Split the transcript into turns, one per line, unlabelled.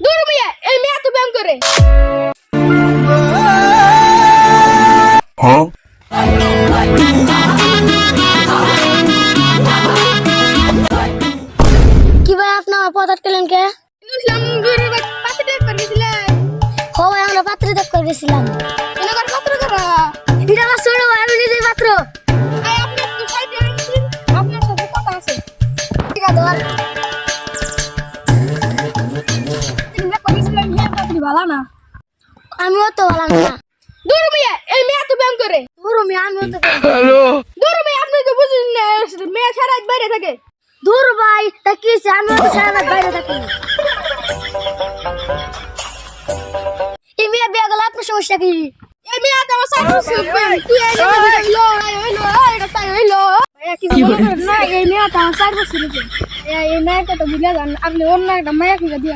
দূর মিয়া এই মেয়ে তো ব্যায়াম করে
কি ভাই আপনি আমার পথ আটকেলেন কে
ইসলাম গুরু পাশে দেখ করেছিলেন
হো ভাই আমরা পাত্রে দেখ করে গেছিলাম
ভালো না
আমিও তো বললাম না
দূর মিয়া এই মেয়ে তো ব্যায়াম করে
দূর মি আমিও তো করি।
দূর মিয়া আপনি তো বুঝুন না মেয়ে সারা রাত বাইরে থাকে
দূর ভাই তা কি? আমিও তো সারা রাত বাইরে থাকি এই মেয়ে বিয়ে গেল আপনার সমস্যা কি
এই মেয়ে তো আমার সাইড সুপেন তুই এই হইল হইল এটা তাই হইল
কি না এই মেয়েটা আমার চার বছর হয়েছে
এই মেয়েটা তো বুঝা যান আপনি অন্য একটা মেয়ে খুঁজে দিয়ে